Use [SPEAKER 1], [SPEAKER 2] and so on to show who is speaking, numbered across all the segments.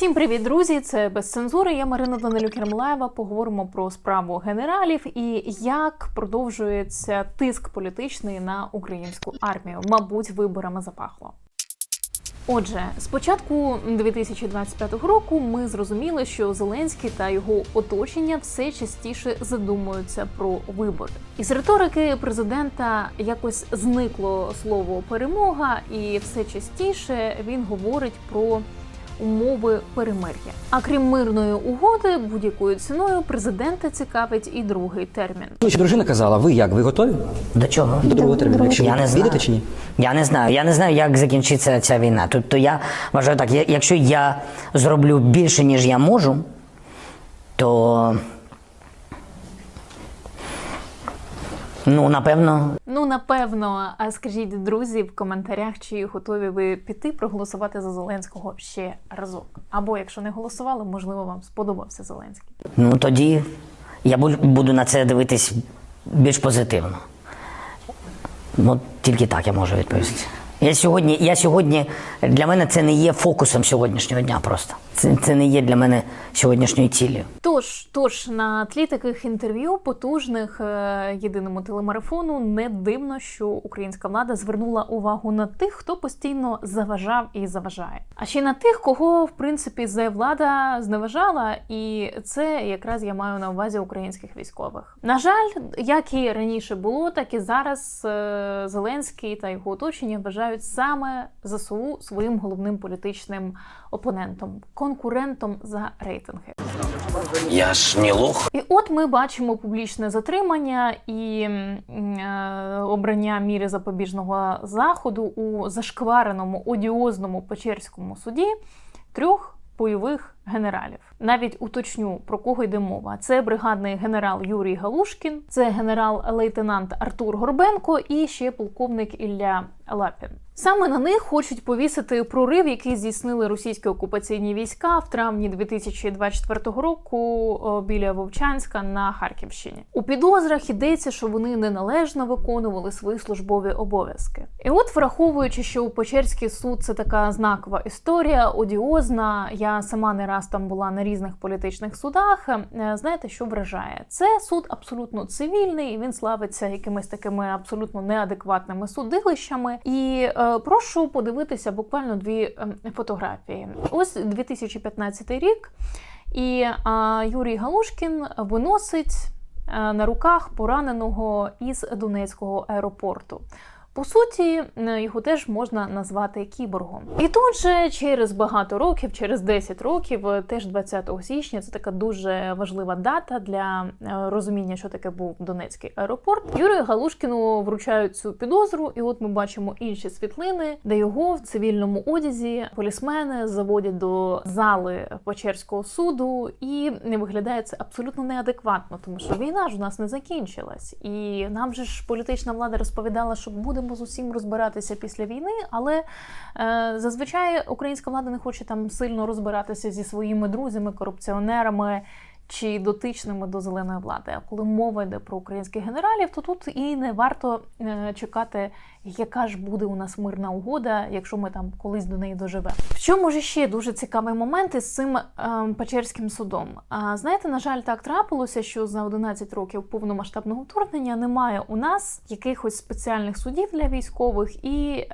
[SPEAKER 1] Всім привіт, друзі! Це без цензури. Я Марина Данилюк Ермлаєва. Поговоримо про справу генералів і як продовжується тиск політичний на українську армію. Мабуть, виборами запахло. Отже, з початку 2025 року ми зрозуміли, що Зеленський та його оточення все частіше задумуються про вибори. Із риторики президента якось зникло слово перемога, і все частіше він говорить про умови перемир'я. А крім мирної угоди, будь-якою ціною президента цікавить і другий термін.
[SPEAKER 2] Чи дружина казала, ви як? Ви готові
[SPEAKER 3] До чого?
[SPEAKER 2] до другого терміну? Якщо
[SPEAKER 3] Я не знаю.
[SPEAKER 2] чи ні?
[SPEAKER 3] Я не знаю. Я не знаю, як закінчиться ця війна. Тобто я вважаю так, якщо я зроблю більше, ніж я можу, то ну, напевно,
[SPEAKER 1] Ну напевно, а скажіть друзі в коментарях, чи готові ви піти проголосувати за Зеленського ще разок. Або якщо не голосували, можливо, вам сподобався Зеленський.
[SPEAKER 3] ну тоді я бу- буду на це дивитись більш позитивно. Ну, тільки так я можу відповісти. Я сьогодні, я сьогодні, для мене це не є фокусом сьогоднішнього дня просто. Це, це не є для мене сьогоднішньою ціллю.
[SPEAKER 1] Тож, тож на тлі таких інтерв'ю, потужних е, єдиному телемарафону, не дивно, що українська влада звернула увагу на тих, хто постійно заважав і заважає. А ще на тих, кого в принципі зе влада зневажала, і це якраз я маю на увазі українських військових. На жаль, як і раніше було, так і зараз е, Зеленський та його оточення вважають саме ЗСУ своїм головним політичним опонентом, конкурентом за рейтинги.
[SPEAKER 4] Я ж не лох.
[SPEAKER 1] І от ми бачимо публічне затримання і е, обрання міри запобіжного заходу у зашквареному одіозному Печерському суді трьох бойових генералів. Навіть уточню про кого йде мова. Це бригадний генерал Юрій Галушкін, це генерал-лейтенант Артур Горбенко і ще полковник Ілля Лапін. Саме на них хочуть повісити прорив, який здійснили російські окупаційні війська в травні 2024 року біля Вовчанська на Харківщині. У підозрах йдеться, що вони неналежно виконували свої службові обов'язки. І от, враховуючи, що Печерський суд це така знакова історія, одіозна. Я сама не раз там була на різних політичних судах. е, Знаєте, що вражає? Це суд абсолютно цивільний, і він славиться якимись такими абсолютно неадекватними судилищами. І е, прошу подивитися буквально дві е, фотографії. Ось 2015 рік, і Юрій Галушкін виносить е, на руках пораненого із Донецького аеропорту. По суті, його теж можна назвати кіборгом. І тут же через багато років, через 10 років, е, теж 20 січня, це така дуже важлива дата для е, розуміння, що таке був Донецький аеропорт. Юрію Галушкіну вручають цю підозру, і от ми бачимо інші світлини, де його в цивільному одязі полісмени заводять до зали Печерського суду, і не виглядає це абсолютно неадекватно, тому що війна ж у нас не закінчилась, і нам же ж політична влада розповідала, що будемо з усім розбиратися після війни, але е, зазвичай українська влада не хоче там сильно розбиратися зі своїми друзями, корупціонерами. Чи дотичними до зеленої влади. А коли мова йде про українських генералів, то тут і не варто е, чекати, яка ж буде у нас мирна угода, якщо ми там колись до неї доживемо. В чому ж ще дуже цікавий момент із цим е, Печерським судом? А знаєте, на жаль, так трапилося, що за 11 років повномасштабного вторгнення немає у нас якихось спеціальних судів для військових, і е,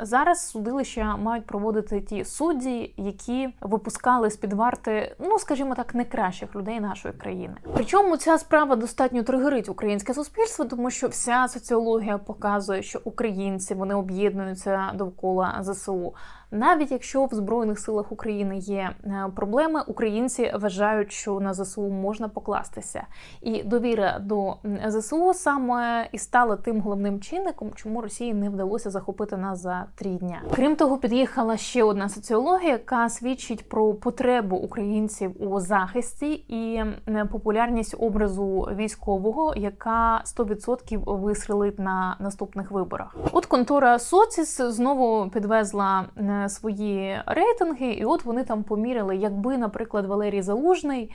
[SPEAKER 1] зараз судилища мають проводити ті судді, які випускали з під варти, ну скажімо так, не кращих людей нашої країни. Причому ця справа достатньо тригерить українське суспільство, тому що вся соціологія показує, що українці вони об'єднуються довкола ЗСУ. Навіть якщо в збройних силах України є е, проблеми, українці вважають, що на ЗСУ можна покластися, і довіра до ЗСУ саме і стала тим головним чинником, чому Росії не вдалося захопити нас за три дня. Крім того, під'їхала ще одна соціологія, яка свідчить про потребу українців у захисті і популярність образу військового, яка 100% вистрелить на наступних виборах. От контора Соціс знову підвезла свої рейтинги, і от вони там поміряли, якби, наприклад, Валерій Залужний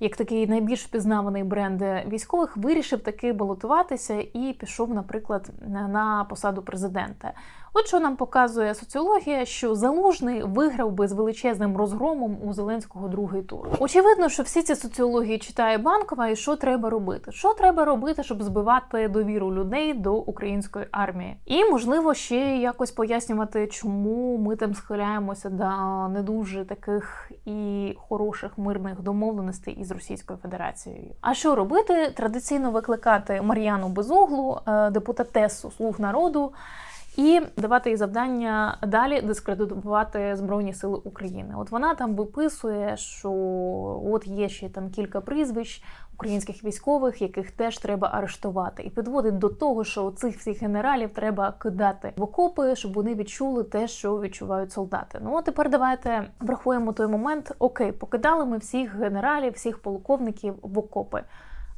[SPEAKER 1] як такий найбільш впізнаваний бренд військових, вирішив таки балотуватися і пішов, наприклад, на- на посаду президента. От що нам показує соціологія, що залужний виграв би з величезним розгромом у Зеленського другий тур. Очевидно, що всі ці соціології читає банкова, і що треба робити? Що треба робити, щоб збивати довіру людей до української армії? І можливо ще якось пояснювати, чому ми там схиляємося до не дуже таких і хороших мирних домовленостей із Російською Федерацією. А що робити? Традиційно викликати Мар'яну Безуглу, е, депутатесу слуг народу. І давати їй завдання далі дискредитувати Збройні Сили України. От вона там виписує, що от є ще там кілька прізвищ українських військових, яких теж треба арештувати, і підводить до того, що цих всіх генералів треба кидати в окопи, щоб вони відчули те, що відчувають солдати. Ну а тепер давайте врахуємо той момент. Окей, покидали ми всіх генералів, всіх полковників в окопи.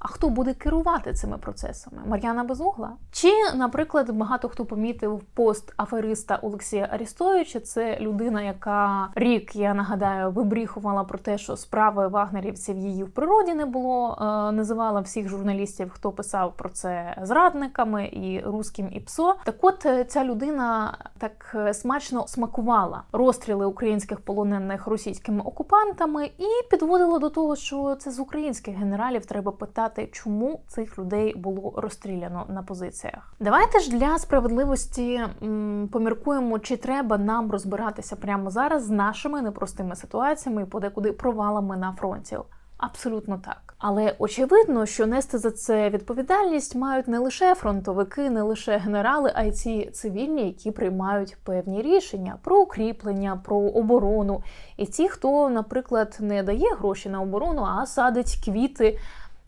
[SPEAKER 1] А хто буде керувати цими процесами? Мар'яна Безугла? Чи, наприклад, багато хто помітив пост афериста Олексія Арістовича? Це людина, яка рік, я нагадаю, вибріхувала про те, що справи вагнерівців її в природі не було. е, Називала всіх журналістів, хто писав про це зрадниками і русським і псо. Так от е, ця людина так е, смачно смакувала розстріли українських полонених російськими окупантами і підводила до того, що це з українських генералів треба питати, чому цих людей було розстріляно на позиціях. Давайте ж для справедливості м, поміркуємо, чи треба нам розбиратися прямо зараз з нашими непростими ситуаціями і подекуди провалами на фронті. Абсолютно так. Але очевидно, що нести за це відповідальність мають не лише фронтовики, не лише генерали, а й ці цивільні, які приймають певні рішення про укріплення, про оборону. І ті, хто, наприклад, не дає гроші на оборону, а садить квіти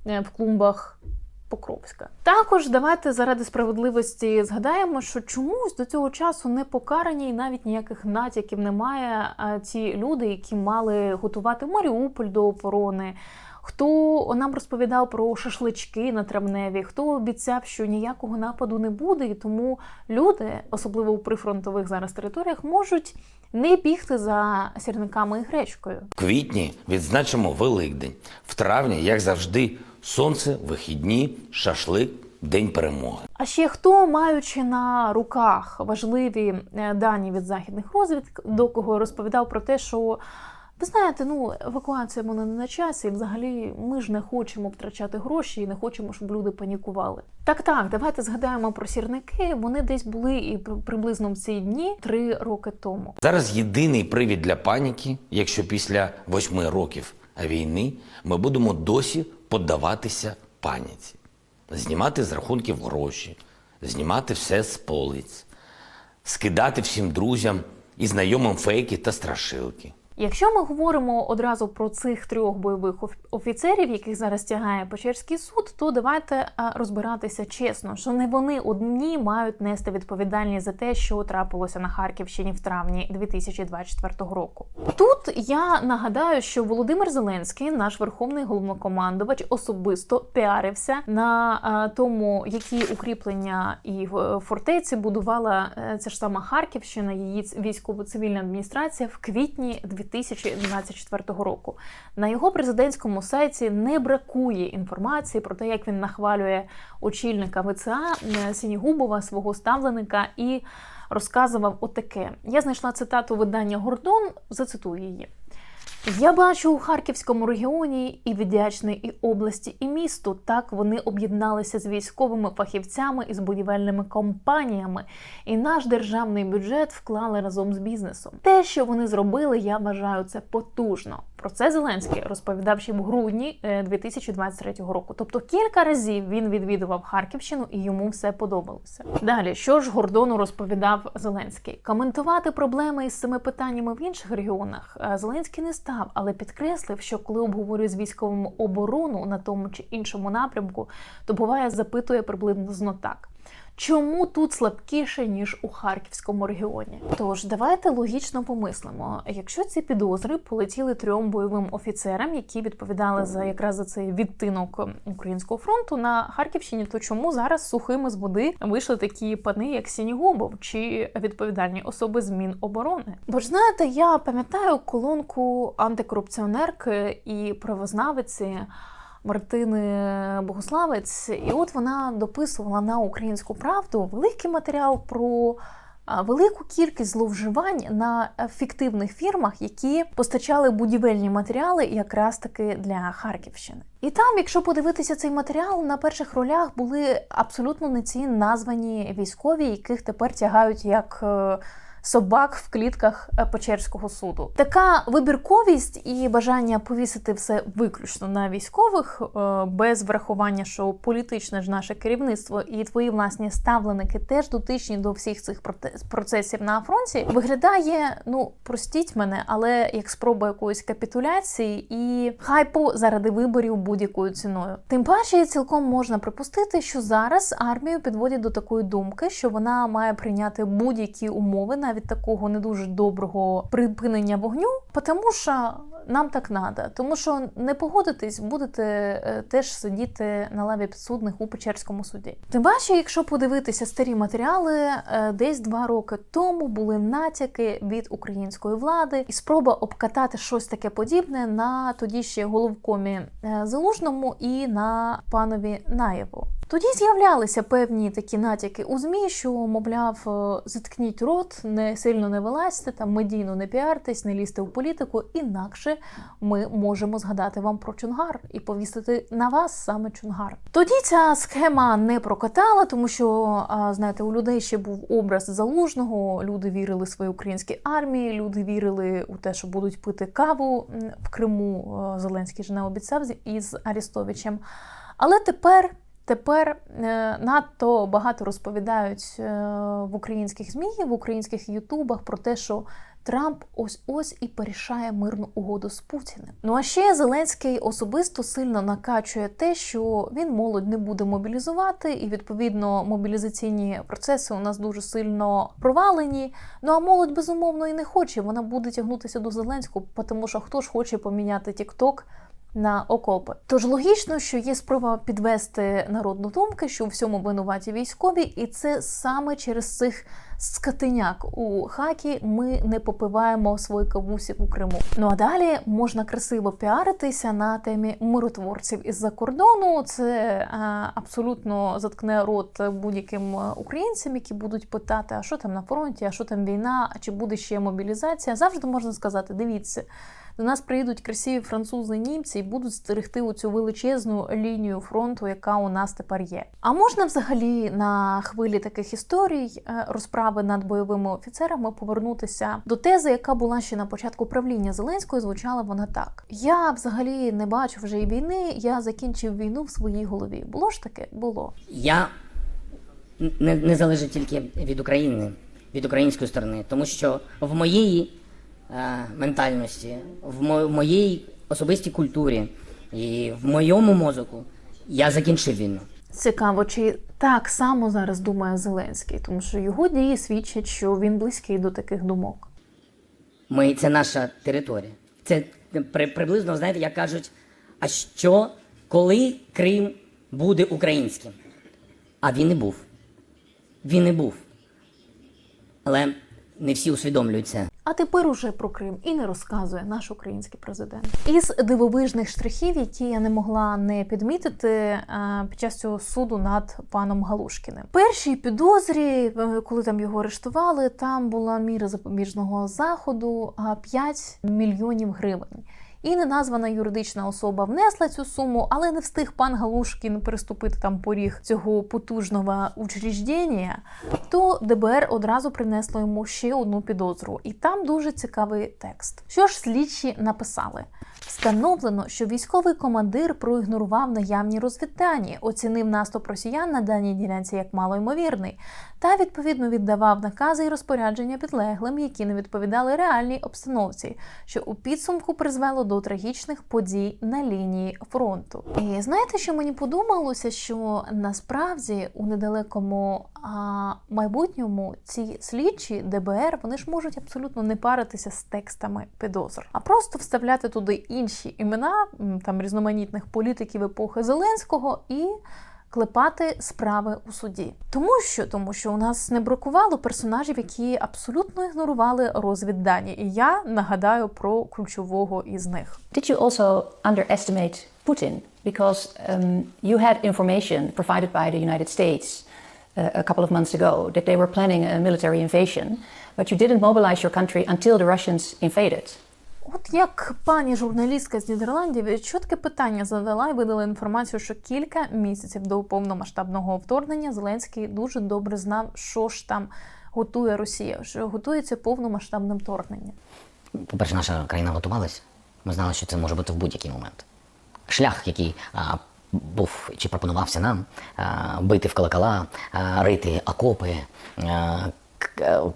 [SPEAKER 1] в клумбах Покровська. Також давайте заради справедливості згадаємо, що чомусь до цього часу не покарані і навіть ніяких натяків немає. А ті люди, які мали готувати Маріуполь до оборони. Хто нам розповідав про шашлички на травневі, хто обіцяв, що ніякого нападу не буде, і тому люди, особливо у прифронтових зараз територіях, можуть не бігти за сірниками і гречкою.
[SPEAKER 4] В квітні відзначимо Великдень. В травні, як завжди, сонце, вихідні, шашлик, день перемоги.
[SPEAKER 1] А ще хто, маючи на руках важливі е, дані від західних розвідок, до кого розповідав про те, що ви знаєте, ну евакуація вона не на часі, і взагалі ми ж не хочемо втрачати гроші і не хочемо, щоб люди панікували. Так, так, давайте згадаємо про сірники. Вони десь були і приблизно в ці дні три роки тому.
[SPEAKER 4] Зараз єдиний привід для паніки, якщо після восьми років війни ми будемо досі поддаватися паніці, знімати з рахунків гроші, знімати все з полиць, скидати всім друзям і знайомим фейки та страшилки.
[SPEAKER 1] Якщо ми говоримо одразу про цих трьох бойових оф- офіцерів, яких зараз тягає Печерський суд, то давайте розбиратися чесно, що не вони одні мають нести відповідальність за те, що трапилося на Харківщині в травні 2024 року. Тут я нагадаю, що Володимир Зеленський, наш верховний головнокомандувач, особисто піарився на тому, які укріплення і е, фортеці будувала е, ця ж сама Харківщина, її військово-цивільна адміністрація в квітні 2024 року. На його президентському сайті не бракує інформації про те, як він нахвалює очільника ВЦА е, Сінігубова, свого ставленика, і розказував отаке. Я знайшла цитату видання Гордон, зацитую її. Я бачу у Харківському регіоні і віддячний і області, і місту. Так вони об'єдналися з військовими фахівцями і з будівельними компаніями, і наш державний бюджет вклали разом з бізнесом. Те, що вони зробили, я вважаю це потужно. Про це Зеленський розповідав ще в грудні е, 2023 року. Тобто кілька разів він відвідував Харківщину і йому все подобалося. Далі, що ж Гордону розповідав Зеленський? Коментувати проблеми із цими питаннями в інших регіонах е, Зеленський не став, але підкреслив, що коли обговорює з військовим оборону на тому чи іншому напрямку, то буває запитує приблизно так. Чому тут слабкіше ніж у харківському регіоні? Тож давайте логічно помислимо. Якщо ці підозри полетіли трьом бойовим офіцерам, які відповідали за якраз за цей відтинок українського фронту на Харківщині, то чому зараз сухими з води вийшли такі пани, як Сінігубов, чи відповідальні особи з Міноборони? Бо ж знаєте, я пам'ятаю колонку антикорупціонерки і правознавиці. Мартини Богославець, і от вона дописувала на українську правду великий матеріал про велику кількість зловживань на е, фіктивних фірмах, які постачали будівельні матеріали якраз таки для Харківщини. І там, якщо подивитися цей матеріал, на перших ролях були абсолютно не ці названі військові, яких тепер тягають як. Собак в клітках е, Печерського суду. Така вибірковість і бажання повісити все виключно на військових, е, без врахування, що політичне ж наше керівництво і твої власні ставленики теж дотичні до всіх цих процесів на фронті, виглядає, ну простіть мене, але як спроба якоїсь капітуляції і хайпу заради виборів будь-якою ціною. Тим паче, цілком можна припустити, що зараз армію підводять до такої думки, що вона має прийняти будь-які умови, навіть такого не дуже доброго припинення вогню, тому що нам так надо. Тому що не погодитись, будете е, теж сидіти на лаві підсудних у Печерському суді. Тим паче, якщо подивитися старі матеріали, е, десь два роки тому були натяки від української влади і спроба обкатати щось таке подібне на тоді ще головкомі е, Залужному і на панові Наєву. Тоді з'являлися певні такі натяки у ЗМІ, що, мовляв, е, заткніть рот, не сильно не вилазьте, там медійно не піартесь, не лізьте в політику, інакше ми можемо згадати вам про Чунгар і повісити на вас саме Чунгар. Тоді ця схема не прокатала, тому що знаєте, у людей ще був образ залужного. Люди вірили своїй українській армії, люди вірили у те, що будуть пити каву в Криму. Е, Зеленський ж не обіцяв із Арістовичем. Але тепер. Тепер е, надто багато розповідають е, в українських ЗМІ, в українських Ютубах про те, що Трамп ось ось і порішає мирну угоду з Путіним. Ну а ще Зеленський особисто сильно накачує те, що він молодь не буде мобілізувати, і відповідно мобілізаційні процеси у нас дуже сильно провалені. Ну а молодь безумовно і не хоче. Вона буде тягнутися до Зеленського, тому що хто ж хоче поміняти TikTok на окопи. Тож логічно, що є спроба підвести народну думку, що у всьому винуваті військові, і це саме через цих скотиняк у хакі ми не попиваємо свої кавусі у Криму. Ну а далі можна красиво піаритися на темі миротворців із-за кордону. Це а, абсолютно заткне рот будь-яким українцям, які будуть питати, а що там на фронті, а що там війна, а чи буде ще мобілізація. Завжди можна сказати: дивіться. До нас приїдуть красиві французи німці і будуть стерегти оцю величезну лінію фронту, яка у нас тепер є. А можна взагалі на хвилі таких історій е, розправи над бойовими офіцерами повернутися до тези, яка була ще на початку правління Зеленського. Звучала вона так: я взагалі не бачу вже і війни. Я закінчив війну в своїй голові. Було ж таке? Було.
[SPEAKER 3] Я не, не залежить тільки від України, від української сторони, тому що в моєї е, ментальності, в, мо, в моїй особистій культурі і в моєму мозоку я закінчив війну.
[SPEAKER 1] Цікаво, чи так само зараз думає Зеленський, тому що його дії свідчать, що він близький до таких думок.
[SPEAKER 3] Ми, це наша територія. Це при, приблизно, знаєте, як кажуть, а що, коли Крим буде українським? А він і був. Він і був. Але не всі усвідомлюються.
[SPEAKER 1] А тепер уже про Крим і не розказує наш український президент. Із дивовижних штрихів, які я не могла не підмітити е, під час цього суду над паном Галушкіним. Перші підозрі, е, коли там його арештували, там була міра запобіжного заходу а, 5 мільйонів гривень. І неназвана юридична особа внесла цю суму, але не встиг пан Галушкін переступити там поріг цього потужного учреждення, то ДБР одразу принесло йому ще одну підозру. І там дуже цікавий текст. Що ж слідчі написали? Встановлено, що військовий командир проігнорував наявні розвіддані, оцінив наступ росіян на даній ділянці як малоймовірний, та відповідно віддавав накази і розпорядження підлеглим, які не відповідали реальній обстановці, що у підсумку призвело до трагічних подій на лінії фронту. І знаєте, що мені подумалося, що насправді у недалекому а, майбутньому ці слідчі ДБР вони ж можуть абсолютно не паритися з текстами підозр, а просто вставляти туди інші імена там різноманітних політиків епохи Зеленського і клепати справи у суді. Тому що тому що у нас не бракувало персонажів, які абсолютно ігнорували розвіддані. І я нагадаю про ключового із них.
[SPEAKER 5] Did you also underestimate Putin? Because um, you had information provided by the United States uh, a couple of months ago that they were planning a military invasion, but you didn't mobilize your country until the Russians invaded.
[SPEAKER 1] От як пані журналістка з Нідерландів чітке питання задала і видала інформацію, що кілька місяців до повномасштабного вторгнення Зеленський дуже добре знав, що ж там готує Росія, що готується повномасштабне вторгнення.
[SPEAKER 3] По-перше, наша країна готувалась. Ми знали, що це може бути в будь-який момент. Шлях, який а, був чи пропонувався нам а, бити в колокола, а, рити окопи, а,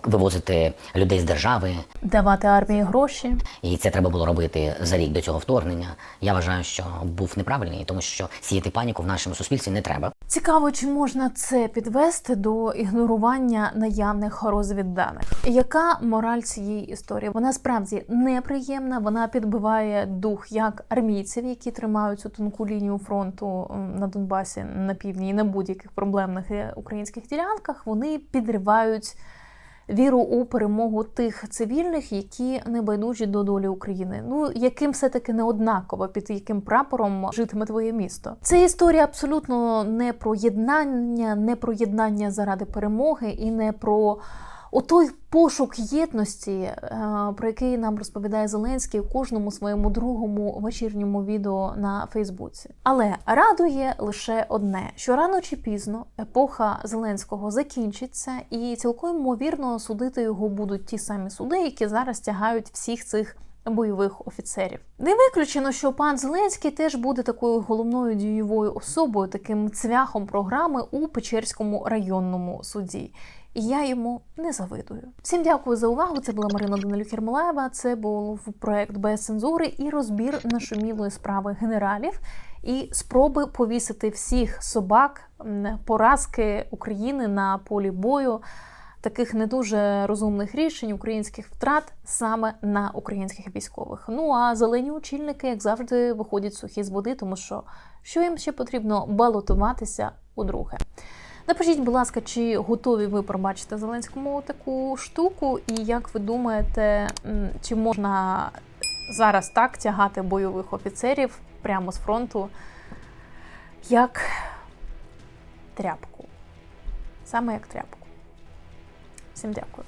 [SPEAKER 3] вивозити людей з держави.
[SPEAKER 1] Давати армії гроші.
[SPEAKER 3] І це треба було робити за рік до цього вторгнення. Я вважаю, що був неправильний, тому що сіяти паніку в нашому суспільстві не треба.
[SPEAKER 1] Цікаво, чи можна це підвести до ігнорування наявних розвідданих. Яка мораль цієї історії? Вона справді неприємна. Вона підбиває дух як армійців, які тримають цю тонку лінію фронту на Донбасі на півдні і на будь-яких проблемних е, українських ділянках. Вони підривають. Віру у перемогу тих цивільних, які не байдужі до долі України. Ну яким все таки не однаково, під яким прапором житиме твоє місто. Це історія абсолютно не про єднання, не про єднання заради перемоги і не про отой пошук єдності, е, про який нам розповідає Зеленський у кожному своєму другому вечірньому відео на Фейсбуці. Але радує лише одне: що рано чи пізно епоха Зеленського закінчиться, і цілком ймовірно судити його будуть ті самі суди, які зараз тягають всіх цих. Бойових офіцерів не виключено, що пан Зеленський теж буде такою головною дієвою особою, таким цвяхом програми у Печерському районному суді. І я йому не завидую. Всім дякую за увагу. Це була Марина Данилюк Єрмолаєва. Це був проект без цензури і розбір нашумілої справи генералів і спроби повісити всіх собак поразки України на полі бою. Таких не дуже розумних рішень українських втрат саме на українських військових. Ну а зелені очільники, як завжди, виходять сухі з води, тому що що їм ще потрібно балотуватися удруге. Напишіть, будь ласка, чи готові ви пробачити Зеленському таку штуку, і як ви думаєте, чи можна зараз так тягати бойових офіцерів прямо з фронту, як тряпку? Саме як тряпку. Всім дякую.